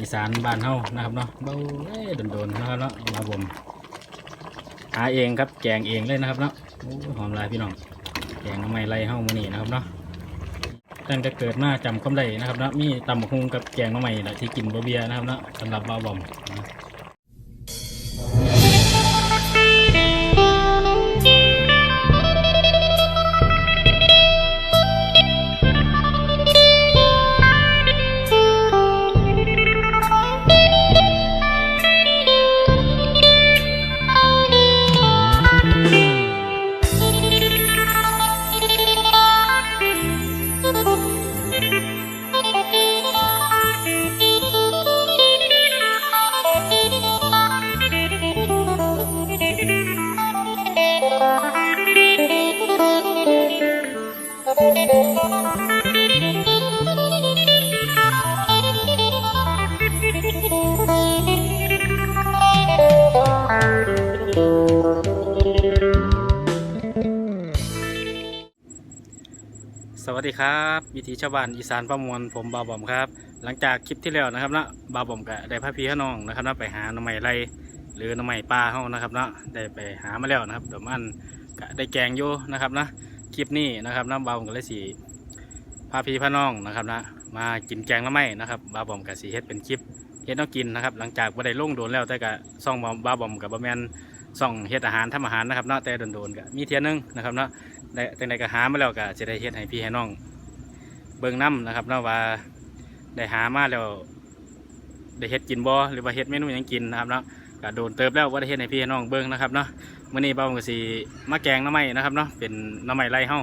อีสานบ้านเฮานะครับเนาะเบ้าเอ้ยโดนๆนะครับเนาะมาบ่มหาเองครับแกงเองเลยนะครับเนาะหอมลายพี่น้องแกงน้ำไม่ไรเฮามื้อนี้นะครับเนาะตั้งแต่เกิดมาจำคำได้นะครับเนาะมีตำบักหุงกับแกงน้ำม้แหม่ที่กินบะเบียนะครับเนาะสำหรับบ้าบ่มนะ วัสดีครับวิถีชาวบ้านอีสานประมวลผมบาวบอมครับ หลังจากคลิปที่แล้วนะครับนะบาวบอมก็ได้พาพี่น้องนะครับนะไปหาหน่อไม้ไรหรือหน่อไม้ปลาเฮานะครับนะได้ไปหามาแล้วนะครับเดี๋ยวมันก็ได้แกงอยู่นะครับนะ ลิปนี้นะครับนาะบาวบอมก็เลยสีพาพี่พาน้องนะครับนะมากินแกงหน่อไม้นะครับบาวบอมก็สีเฮ็ดเป็นคลิปเฮ็ดน้องกินนะครับหลังจากบ่ได้ลงโดนแล้วแต่ก็ซ่องบาบาวบอมกับบะแมนซ่องเฮ็ดอาหารทำอาหารนะครับเนาะแต่โดนๆก็มีเทียนึงนะครับเนาะแต่ในก็หามาแล้วก็จะได้เฮ็ดให้พี่ให้น้องเบิ่งน้ำนะครับเนาะว่าได้หามาแล้วได้เฮ็ดกินบ่หรือว่าเฮ็ดเมนูยังกินนะครับเนาะก็โดนเติบแล้วว่าได้เฮ็ดให้พี่ให้น้องเบิ่งนะครับเนาะ มื้อนี้เบาก็สิมาแกงน้ำไม้นะครับเนาะเป็นน้ำไม้ไร่เฮา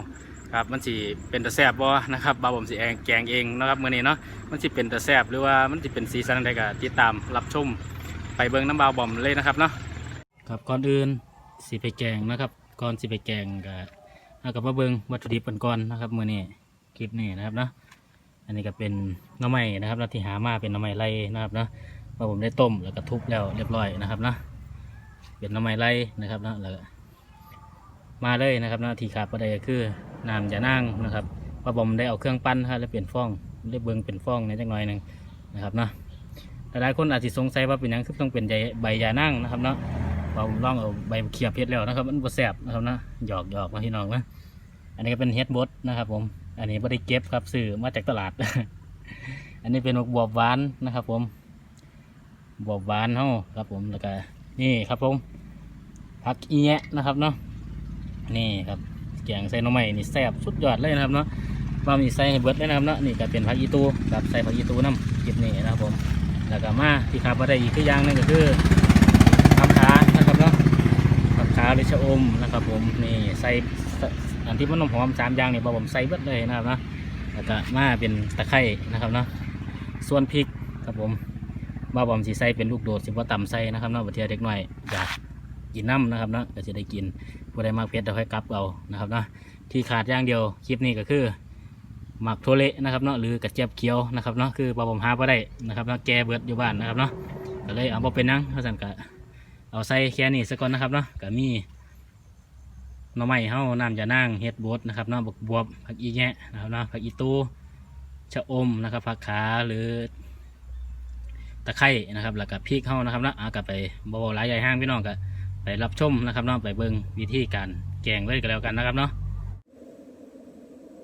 ครับมันสิเป็นตะแซบบ่นะครับบ่าผมสิแองแกงเองนะครับมื้อนี้เนาะมันสิเป็นตะแซบหรือว่ามันสิเป็นสีสันใดก็ติดตามรับชมไปเบิ่งน้ำบ่าวบอมเลยนะครับเนาะครับก่อนอื่นสิไปแกงนะครับก่อนสิไปแกงก็เอากับมาเบิงวัตถุดิบกันก่อนนะครับมื่อนี้คลิปนี้นะครับเนาะอันนี้ก็เป็นน้ำไม้นะครับแล้วที่หามาเป็นน้ำไม้ไล่นะครับเนาะว่าผมได้ต้มแล้วก็ทุบแล้วเรียบร้อยนะครับเนาะ เป็นน้ำไม้ไล่นะครับเนาะแล้วมาเลยนะครับเนาะที่ขาดประเดี๋ยคือน้ำยานั่งนะครับว่าผมได้เอาเครื่องปั้นครับแล้วเปลี่ยนฟองได้เบิงเป็นฟองในจักหน่อยหนึ่งนะครับเนาะหลายคนอาจจะสงสัยว่าเป็นยังคือต้องเป็นใยใบยานั่งนะครับเนาะเราลองเอาใบเขียบเฮ็ดแล้วนะครับ มันบ่แสบนะครับนะหยอกหยอกมาพี่น้องนะอันนี้ก็เป็นเฮดบดนะครับ ผม อันนี้บ่ได้เก็บครับซื้อมาจากตลาด อันนี้เป็นบวบหวานนะครับ ผมบวบหวานเฮาครับ ผมแล้วก็ นี่ครับผมผักอีแยะนะครับเนาะนี่ครับแกงใส่หน่อไม้นี่แซ่บสุดยอดเลยนะครับเนาะว่ามีใส่ให้เบิดเลยนะครับเนาะนี่ก็เป็นผักอีตูกับใส่ผักอีตูน้ำเก็บนี่นะครับผมแล้วก็มาที่ขาบ่ได้อีกอย่างนึงก็คือผักขานะครับเนาะผักขาหรือชะอมนะครับผมนี่ใส่อันที่มันนมหอมสามอย่างนี่บอผมใส่เบิดเลยนะครับเนาะแล้วก็มาเป็นตะไคร้นะครับเนาะส่วนพริกครับผม บ่าบอมสีใส่เป็นลูกโดดสิว่าต่ำใส่นะครับเนาะบางทีเด็กหน่อยอยากกินน้ำนะครับเนาะก็จะได้กินผู้ใดมากเผ็ดเดี๋ยวค่อยกลับเอานะครับเนาะที่ขาดอย่างเดียวคลิปนี้ก็คือหมักโทเละนะครับเนาะหรือกระเจี๊ยบเขียวนะครับเนาะคือบ่าบอมหาไ่ได้นะครับเนาะแกเบิดอยู่บ้านนะครับเนาะก็เลยเอามาเป็นนังเพราะฉะนั้นก็เอาใส่แค่นี้สักก่อนนะครับเนาะก็มีหน่อไม้เฮาน้ำจะนั่งเฮ็ดบดนะครับเนาะบกบวบผักอีแยะนะครับเนาะผักอีตู้ชะอมนะครับผักขาหรือ ตะไคร้นะครับแล้วก็พริกเฮานะครับนะเอากลับไปบ่บ่หลายใหญ่ห้างพี่น้องก็ไปรับชมนะครับเนาะไปเบิ่งวิธีการแกงเลยก็แล้วกันนะครับเนาะ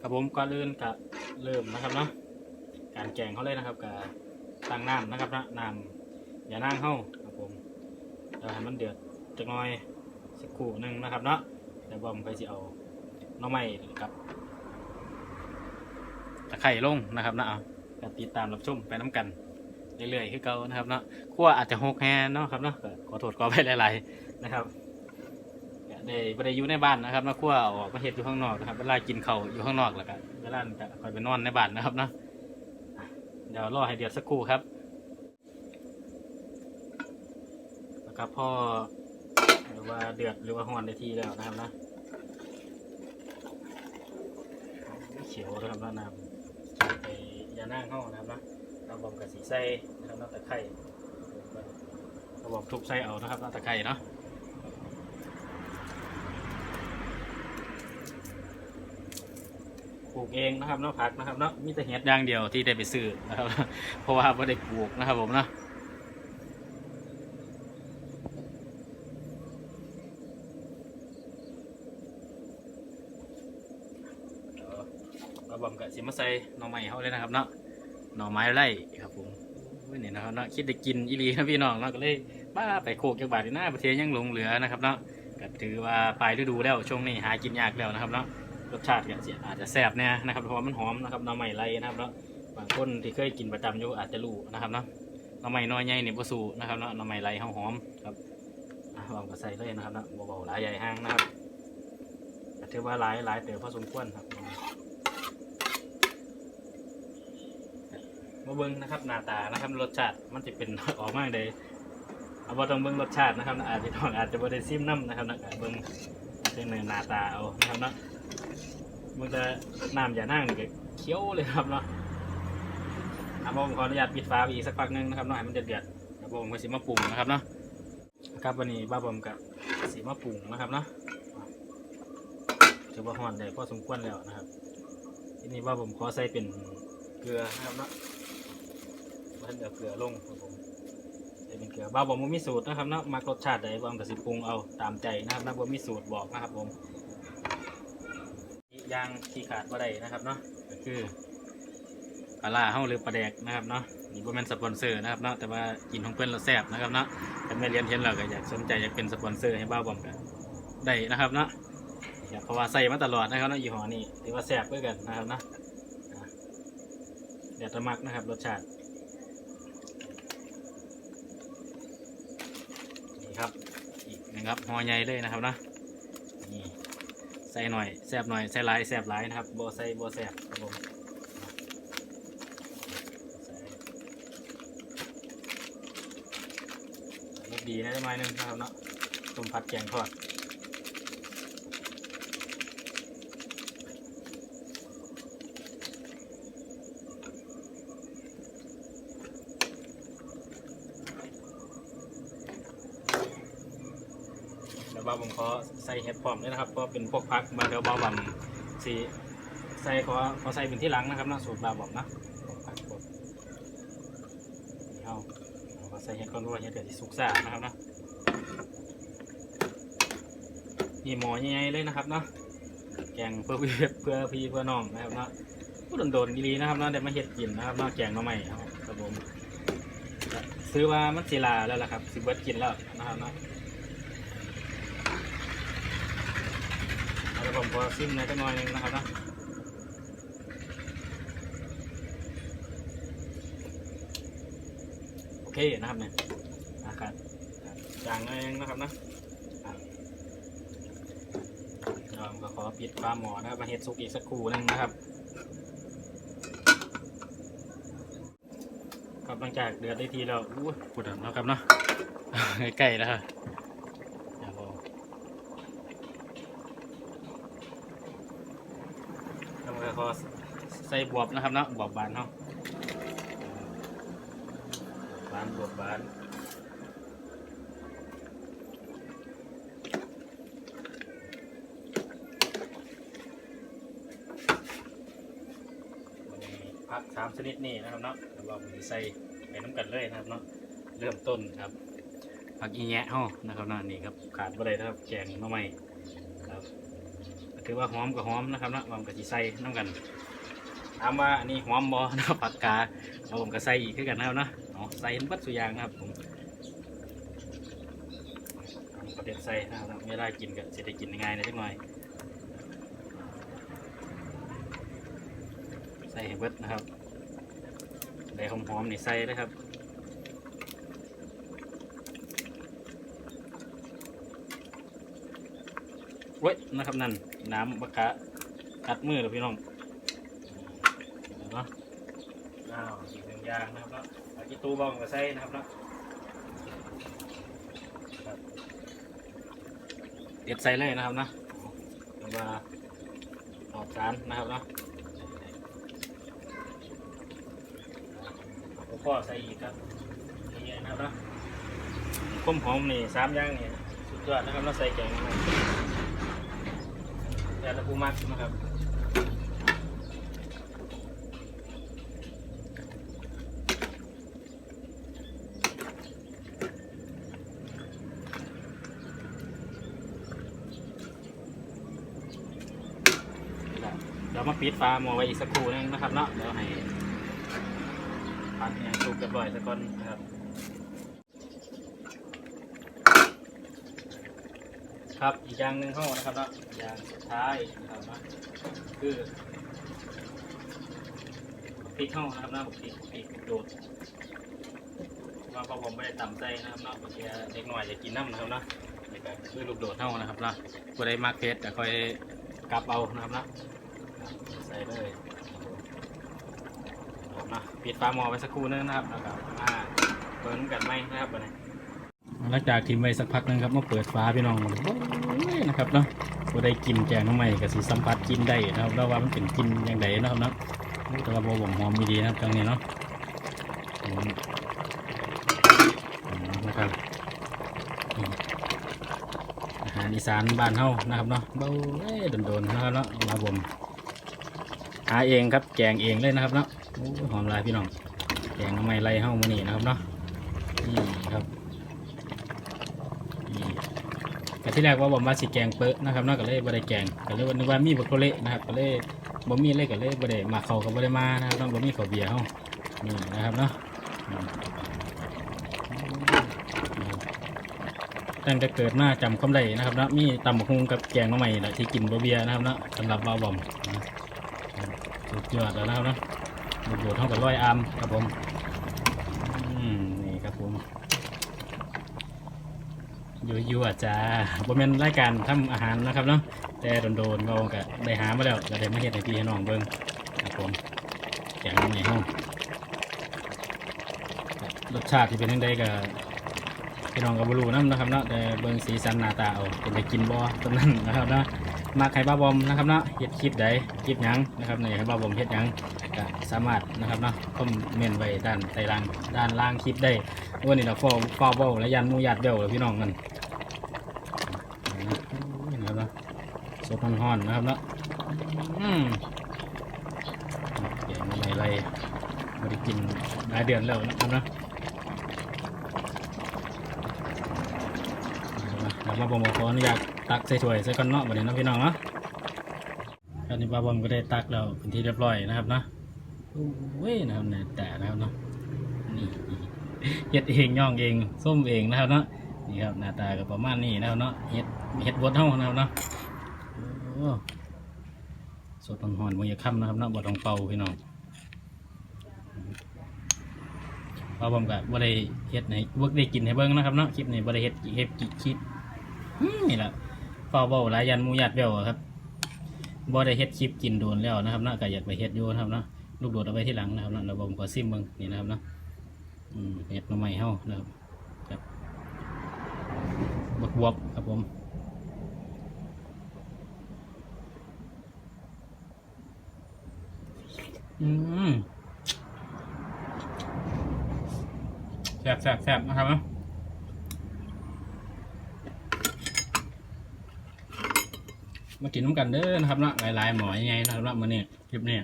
ครับผมก่อนอื่นก็เริ่มนะครับเนาะการแกงเขาเลยนะครับก็ตั้งน้ำนะครับนะน้ำอย่านั่งเฮาครับผมเดี๋ยวให้มันเดือดจักหน่อยสักครู่หนึ่งนะครับเนาะเดี๋ยวบอมไปสิเอาน้องไม้กับตะไคร่ลงนะครับนะเอาติดตามรับชมไปน้ำกัน เรื่อยๆคือเก่านะครับเนาะขั้วอาจจะหกแฮเนาะครับเนาะขอโทษขอไปหลายๆนะครับได้บ่ได้อยู่ในบ้านนะครับเนาะขั้วออกมาเฮ็ดอยู่ข้างนอกนะครับเวลากินเข้าอยู่ข้างนอกแล้วก็เวลาก็คอยไปนอนในบ้านนะครับเนาะเดี๋ยวรอให้เดือดสักครู่ครับนะครับพ่อหรือว่าเดือดหรือว่าห้อนได้ที่แล้วนะครับนะเขียวนะครับน้ำใส่ไปยานั่งห้องนะครับนะ ราบอมกับสีไส้นะครับน้ำตะไคร้เราบอมทุบไส้เอานะครับน้ำตะไคร้เนาะโอ้ลูกเองนะครับเนาะผักนะครับเนาะมีแต่เห็ดอย่างเดียวที่ได้ไปซื้อนะครับ เพราะว่าไม่ได้ปลูกนะครับผมเนาะราบอมกับสิมาใส่หน่อไม้เขาเลยนะครับเนาะ หน่อไม้ไร่ครับผมอุ้ยนี่ยนะครับเนาะคิดได้กินอีหลีนะพี่น้องเนาะก็เลยบ้าไปโคกจักบาทหน้าประเทศยังหลงเหลือนะครับเนาะก็ถือว่าปลายฤดูแล้วช่วงนี้หากินยากแล้วนะครับเนาะรสชาติก็อาจจะแซ่บเนี่ยนะครับเพราะมันหอมนะครับหน้ำใหม่ไรนะครับเนาะบางคนที่เคยกินประจำอยู่อาจจะรู้นะครับเนาะหน้ำใหม่น้อยใหญ่เนี่บ่สู้นะครับเนาะหน้ำใหม่ไรหอมครับอะวางก็ใส่เลยนะครับเนาะเบาๆหลายใหญ่ห้างนะครับถือว่าหลายหลายเติบพอสมควรครับ มาเบิ้งนะครับหน้าตานะครับรสชาติมันจะเป็นออกมากเลยเอาบ่ต้องเบิ้งรสชาตินะครับอาจจะต้องอาจจะบ่ได้ซิมน้ำนะครับนะเบิ้งเป็นหน้าตาเอานะครับเนาะมันจะน้ำอย่านั่งนี่ก็เคี้ยวเลยครับเนาะอะผมขออนุญาตปิดฟ้าไปอีกสักพักหนึงนะครับเนาะให้มันเดือดๆแล้วผมก็สิมาปรุงนะครับเนาะครับวันนี้บ้าบอมกับสีมาปรุงนะครับเนาะถือว่าห่อนได้พอสมควรแล้วนะครับ ทีนี้บ้าผมขอใส่เป็นเกลือนะครับเนาะ บ้านเดือเกลือลงครับผมใส่เป็นเกลือบ้าบอมบ่ามีสูตรนะครับเนาะมากรสชาติใดบ้าบอมก็สิปรุงเอาตามใจนะครับนะบ่มีสูตรบอกนะครับผมอย่างที่ขาดบ่ได้นะครับเนาะก็คือปลาล่าเฮาหรือปลาแดกนะครับเนาะนี่บ่แม่นสปอนเซอร์นะครับเนาะแต่ว่ากินของเพิ่นแล้วแซ่บนะครับเนาะถ้าแม่เรียนเห็นแล้วก็อยากสนใจอยากเป็นสปอนเซอร์ให้บ้าวบอมกันได้นะครับเนาะอยากเพราะว่าใส่มาตลอดนะครับเนาะยี่ห้อนี้ถือว่าแซ่บด้วยกันนะครับเนาะอะเดี๋ยวจะมักนะครับรสชาติ นี่ครับอีกนะครับหอใหญ่เลยนะครับเนาะนี่ใส่หน่อยแซบหน่อยใส่หลายแซบหลายนะครับบ่ใส่บ่แซบครับผมดีนะได้ไหมนึงนะครับเนาะต้มผัดแกงทอด เดี๋ยวบ้าผมขอใส่เห็ดพร้อมด้วยนะครับเพราะเป็นพวกพักมาเดี๋ยวบาวผมสีใส่ขอขอใส่เป็นที่หลังนะครับนาะสูตรบาวผมนะพักพวกนี่เอาเอาใส่เห็ดก่อนด้วยเห็ดเกิดที่สุกซ่านะครับเนาะนี่หมอใหญ่ๆเลยนะครับเนาะแกงเพื่อพี่เพื่อพี่เพื่อน้องนะครับเนาะพูดโดนๆดีนะครับเนาะเดี๋ยวมาเห็ดกินนะครับเนาะแกงหน้อใหม่ครับผมซื้อว่ามันศิลาแล้วล่ะครับสิเบิดกินแล้วนะครับเนาะ แล้วผ มพอซิมในอยจักหน่อยนึงนะครับนะโอเคนะครับเนี่ยนะครับจางหน่อยนึงนะครับนะอะเราก็ขอปิดฟ้าหมอนะครับมาเฮ็ดซุกอีกสักครู่หนึงนะครับครับหลังจากเดือดได้ทีแล้วอู้ปวดแล้วครับเนาะใกล้แล้วครับเดี๋ยวผม แล้วก็ขอ ใส่บวบนะครับเนาะบวบบานเนาะบานบวบบานพักสามชนิดนี่นะครับเนาะเราใส่ไปน้ำกันเลยนะครับเนาะเริ่มต้นครับผักอีแยะเฮานะครับเนาะนี่ครับขาดบ่ได้นะครับแกงน้ำใหม่ครับถือว่าหอมกับหอมนะครับนะหอมกับจีใส่น้ำกัน ถามว่าอันนี้หอมบอนะครับปากกาเอาผมก็ใส่อีกคือกันนะครับเนาะเอาใส่เห็นบัดสุยางนะครับผมประเด็ดใส่นะครับไม่ได้กินกับจะได้กินง่ายๆนะจักหน่อยใส่ให้เบิดนะครับได้หอมๆนี่ใส่นะครับเว้ยนะครับนั่นน้ำบักกะกัดมือเลยพี่น้อง เนาะอ้าวอีกหนึ่งอย่างนะครับเนาะอากิตูบองกับไส้นะครับเนาะครับเด็ดใส่เลยนะครับนะแล้วก็ออกสารนะครับเนาะเอาพ่อใส่อีกครับนี่นะครับเนาะข้มหอมนี่สามอย่างนี่สุดยอดนะครับเนาะใส่แกงนะครับแต่ละปูมักนะครับ ปิด ฟ้าหมอไว้อีกสักครู่นึงนะครับเนาะเดี๋ยวให้ผัดย่างสุกเรียบร้อยสักก่อนนะครับครับอีกอย่างหนึ่งเข้านะครับเนาะอย่างสุดท้ายนะครับนาะคือพริกเข้านะครับเนาะพริกพริกโดดว่าพอผมไม่ได้ตำใจนะครับเนาะบางทีเด็กหน่อยจะกินน้ำนะครับเนาะคือลูกโดดเท่านะครับนาะผู้ใดมากเพชรก็ค่อยกลับเอานะครับนาะ ใส่เลยครับเนาะปิดฝาหม้อไว้สักครู่นึงนะครับแล้วก็มาเบิ้งกันไหมนะครับวันนี้หลังจากทิ้งไว้สักพักหนึงครับมาเปิดฟ้าพี่น้องโอ้ยนะครับเนาะบ่ได้กินแกงน้ำใหม่กับสีสัมผัสกินได้นะครับแล้วว่ามันเป็นกินอย่างไรนะครับเนาะแต่ว่าบ่บ่มหอมมีดีนะครับตรงนี้เนาะอืมอืมนะครับอาหารอีสานบ้านเฮานะครับเนาะเบ้าเอ้ยโดนๆนะครับเนาะมาบ่ม หาเองครับแกงเองเลยนะครับเนาะหอมลายพี่น้องแกงน้ำใหม่ไรเฮามือนี้นะครับเนาะนี่ครับนี่ก็ที่แรกว่าผมว่าสิแกงเปอะนะครับเนอกก็เลยบ่ได้แกงก็เลยว่านึกว่ามีบักโคเละนะครับก็เลยบ่มีเลยก็เลยบ่ได้มาเขาก็บ่ได้มานะครับต้องบ่มีข้าเบียร์เฮานี่นะครับเนาะตั้งแต่เกิดมาจำความได้นะครับเนาะมีตำบักฮุงกับแกงมาใหม่แหละที่กินบ่เบียนะครับเนาะสำหรับบ่าวบอมนะ สุดยอดแล้วนะครับนะบุโดดเท่ากับร้อยอามครับผมอืมนี่ครับผมยั่วยั่วจ้าบ่แม่นรายการทำอาหารนะครับเนาะแต่โดนๆเราก็ได้หามาแล้วก็ได้มาเฮ็ดให้พี่ให้น้องเบิ่งครับผมแกงในห้องรสชาติที่เป็นจังไดก็พี่น้องก็บ่รู้นํนะครับเนาะแต่เบิ่งสีสันหน้าตาเอาเป็นได้กินบ่ตรงนั้นนะครับเนาะ มักให้บ้าบอมนะครับเนาะเฮ็ดคลิปใดคลิปยังนะครับในี่บ้าบอมเฮ็ดยังก็สามารถนะครับเนาะคอมเมนต์ไว้ด้านใต้ล่างด้านล่างคลิปได้วันนี้เราฟองฟ้าเบ้าและยันมูยัดเบ้าเลพี่น้องกันนะครับเนาะสดร้อนๆนะครับเนาะอืมแกงอะไรไรไม่ได้กินหลายเดือนแล้วนะครับเนาะเรามาบอมขออนุญาต ตักใส่ถ้วยใส่ก้อนเนาะบัดนี้เนาะพี่น้องเนาะตอนนี้ป้าบอมก็ได้ตักแล้วเป็นที่เรียบร้อยนะครับนะโอ้ยนะครับเนี่ยแต่นะครับเนาะนี่เฮ็ดเองย่องเองส้มเองนะครับเนาะนี่ครับหน้าตาก็ประมาณนี้นะครับเนาะเห็ดเห็ดบดเท่านะครับเนาะสดหอนๆมันจะค่ำนะครับเนาะบดของเป่าพี่น้องเพราะผมก็บ่ได้เฮ็ดในบ่ได้กินให้เบิ่งนะครับเนาะคลิปนี้บ่ได้เฮ็ดเฮ็ดกิคลิปนี่แหละ เฝ้าเบาหลายยันมูยัดเบ้าอะครับบ่ได้เฮ็ดคลิปกินโดนแล้วนะครับนาะก็อยากไปเฮ็ดอยู่นะครับนะลูกโดดเอาไว้ที่หลังนะครับนะแล้วผมก็ซิมเบิ่งนี่นะครับนะเฮ็ดมาใหม่เฮานะครับบกบวบครับผมอืมแซ่บแซ่บแซ่บนะครับนะ มากินน้ำกันเด้อนะครับเนาะหลายๆหมอยังไงนะครับเนาะมื้อนี้คลิปนี้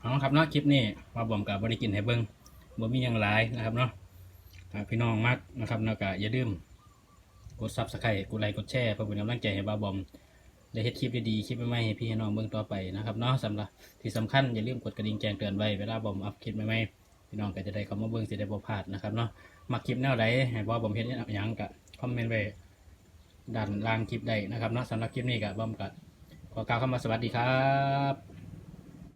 เอาครับเนาะคลิปนี้มาบ่มกับบริกินให้เบิ้งบ่มีหยังหลายนะครับเนาะพี่น้องมักนะครับแล้วก็อย่าลืมกดซับสไครต์กดไลค์กดแชร์เพื่อเป็นกำลังใจให้บ้าบอมได้เฮ็ดคลิปดีๆคลิปใหม่ๆให้พี่ให้น้องเบิ่งต่อไปนะครับเนาะสำหรับที่สำคัญอย่าลืมกดกระดิ่งแจ้งเตือนไว้เวลาบอมอัพคลิปใหม่ๆพี่น้องก็จะได้เข้ามาเบิ่งสิได้บ่พลาดนะครับเนาะมักคลิปแนวใดให้บ้าบอมเฮ็ดหยังก็คอมเมนต์ไว้ ดันล่างคลิปได้นะครับเนาะสำหรับคลิปนี้กับบอมกับขอกล่าวคำว่าสวัสดีครับ